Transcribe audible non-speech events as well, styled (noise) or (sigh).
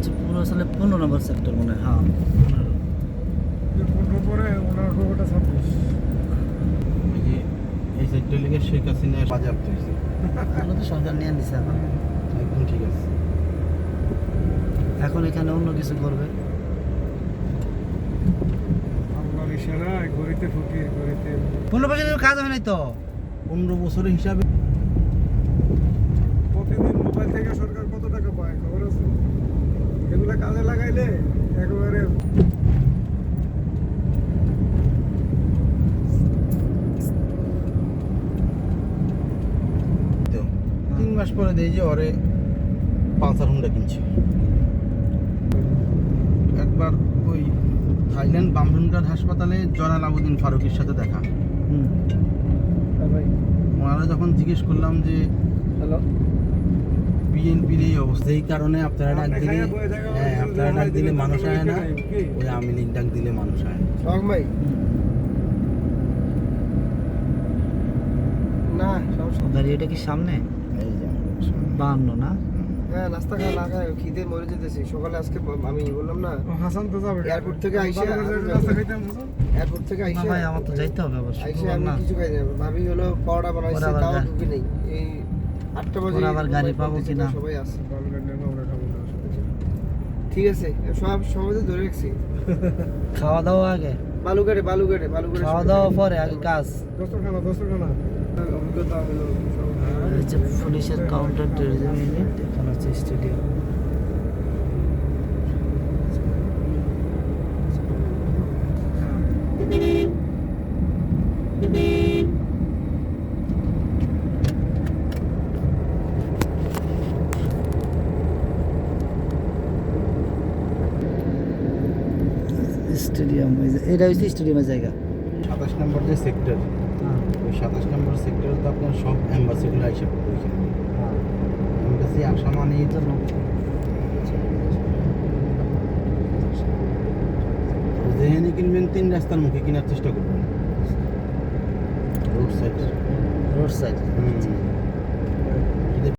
হচ্ছে পনেরো সালে পনেরো নম্বর সেক্টর মনে হয় হ্যাঁ। পরে এই যে এই শেখ হাসিনা বাজেয়াপ্ত হয়েছে। তো সরকার নিয়ে এখন। একদম ঠিক আছে। এখন এখানে অন্য কিছু করবে? পনেরো বছরের কাজ হয় নাই তো? পনেরো বছরের হিসাবে প্রতিদিন মোবাইল থেকে সরকার এগুলা কাজে লাগাইলে একেবারে তো তিন মাস পরে দেই যে ওরে পালসার হুন্ডা কিনছে। একবার ওই থাইল্যান্ড বামরুনঘাট হাসপাতালে জয়নাল আবুদ্দিন ফারুকের সাথে দেখা। হুম। ভাই। ওনারা যখন জিজ্ঞেস করলাম যে হ্যালো। বিএনপির এই অবস্থা এই কারণে আপনারা ডাক দিলে হ্যাঁ আপনারা ডাক দিলে মানুষ আয় না। ওই আওয়ামী লীগ ডাক দিলে মানুষ আয়। ভাই। না কি সামনে। বাহান্ন না? হ্যাঁ নাস্তা খাওয়া না খায় খিদে মরে যেতেছি। সকালে আজকে আমি বললাম না হাসান তো যাবে। এয়ারপোর্ট থেকে আইসা এয়ারপোর্ট থেকে আইসা ভাই আমার তো যাইতে হবে আবার আইসা আমি কিছু খাই না। ভাবি হলো পাওয়াটা বানাইছে তাও ঢুকি নেই। এই আটটা বাজে আবার গাড়ি পাবো কিনা? সবাই আসছে ঠিক আছে সব সবাই ধরে রাখছি। (laughs) খাওয়া দাওয়া আগে? বালুঘাটে বালুঘাটে বালুঘাটে খাওয়া দাওয়া পরে আগে কাজ। দস্তরখানা দস্তরখানা। অভিজ্ঞতা হলো সব এই হচ্ছে পুলিশের কাউন্টার ইউনিট হচ্ছে স্টেডিয়াম স্টেডিয়াম এটা হচ্ছে স্টেডিয়ামের জায়গা। সাতাশ নম্বর যে সেক্টর হ্যাঁ। ওই সাতাশ নম্বর সেক্টরে তো আপনার সব অ্যাম্বাসিগুলো আইসা পড়বে ওইখানে অ্যাম্বাসি আসা মানেই তো যেখানে কিনবেন তিন রাস্তার মুখে কেনার চেষ্টা করবেন। রোড সাইড রোড সাইড হুম।